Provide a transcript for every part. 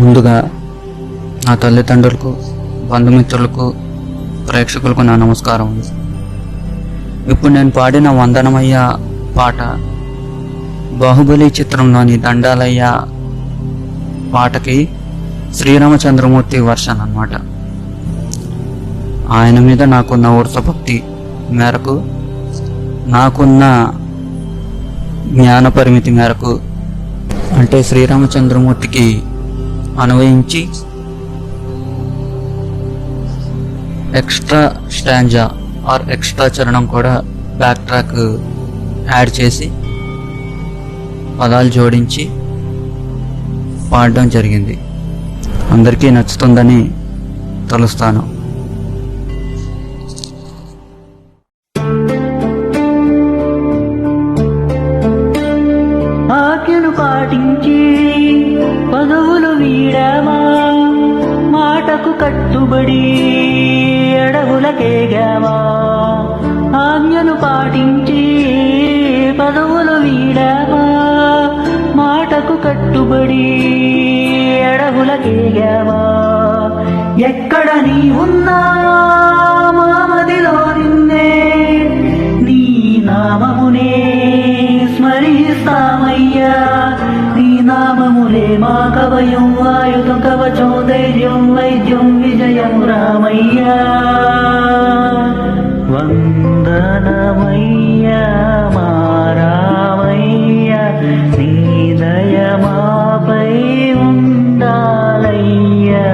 ముందుగా నా తల్లిదండ్రులకు బంధుమిత్రులకు ప్రేక్షకులకు నా నమస్కారం ఇప్పుడు నేను పాడిన వందనమయ్య పాట బాహుబలి చిత్రంలోని దండాలయ్య పాటకి శ్రీరామచంద్రమూర్తి వర్షన్ అన్నమాట. ఆయన మీద నాకున్న భక్తి మేరకు నాకున్న జ్ఞాన పరిమితి మేరకు అంటే శ్రీరామచంద్రమూర్తికి అన్వయించి ఎక్స్ట్రా స్టాంజా ఆర్ ఎక్స్ట్రా చరణం కూడా బ్యాక్ ట్రాక్ యాడ్ చేసి పదాలు జోడించి పాడడం జరిగింది. అందరికీ నచ్చుతుందని తలుస్తాను. కట్టుబడి అడవులకేగామా ఆజ్ఞను పాటించి పదవులు వీడవా? మాటకు కట్టుబడి అడవులకేగామా ఎక్కడ నీ ఉన్నా మామదిలో నిన్నే నీ నామమునే స్మరిస్తామయ్యా. నీ నామములే మా కవయం ఆయుధం కవచం ధైర్యం వైద్యం విజయం రామయ్యా. వందనమయ్యా మా రామయ్యా నీ దయమాపై ఉండాలయ్యా.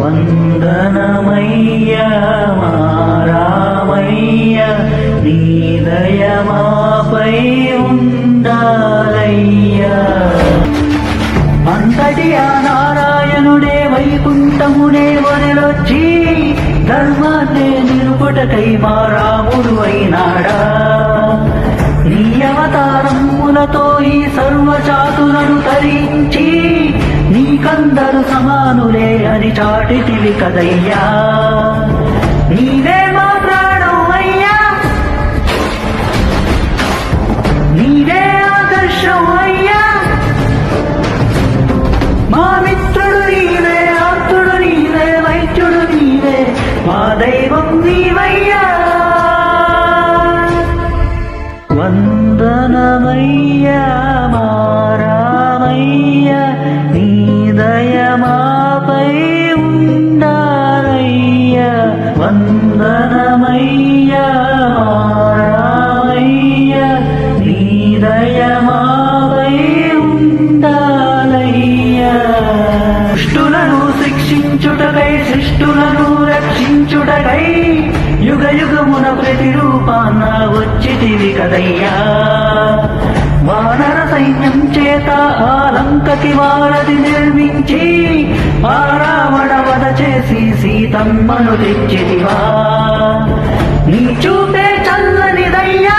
వందనమయ్యా మా రామయ్యా నీ దయమాపై ఉండాలయ్యా. అంతటి ఆ నారాయణుడే వైకుంఠమునే వరలొచ్చి ధర్మాన్నే నిలుపుటకై మా రాముడు అయినాడా? నీ అవతారములతో ఈ సర్వచాతులను తరించి నీకందరు సమానులే అని చాటితివి కదయ్యా. శిక్షించుటకై శిష్టులను రక్షించుటకై యుగ యుగమున ప్రతిరూపాన్న వచ్చితివి కదయ్యా. వానర సైన్యం చేత ఆలంకకి వారధి నిర్మించి ఆరావణ వద చేసి సీతమ్మను తెచ్చితివా. నీ చూపే చల్లనిదయ్యా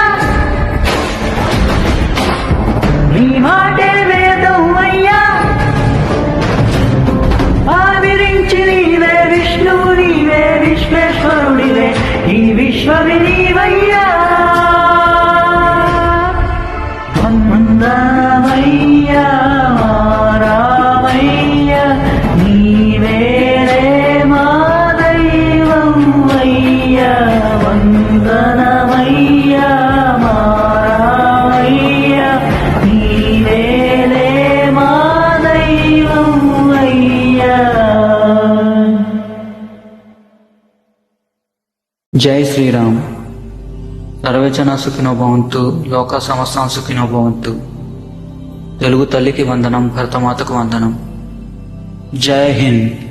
నీ మాటే వేదం అయ్యా. ఈ విశ్వమి నీవయ్యా. జై శ్రీరామ్. సర్వచన సుఖినో భవంతు లోక సమస్తం సుఖినో భవంతు తెలుగు తల్లికి వందనం భరతమాతకు వందనం. జై హింద్.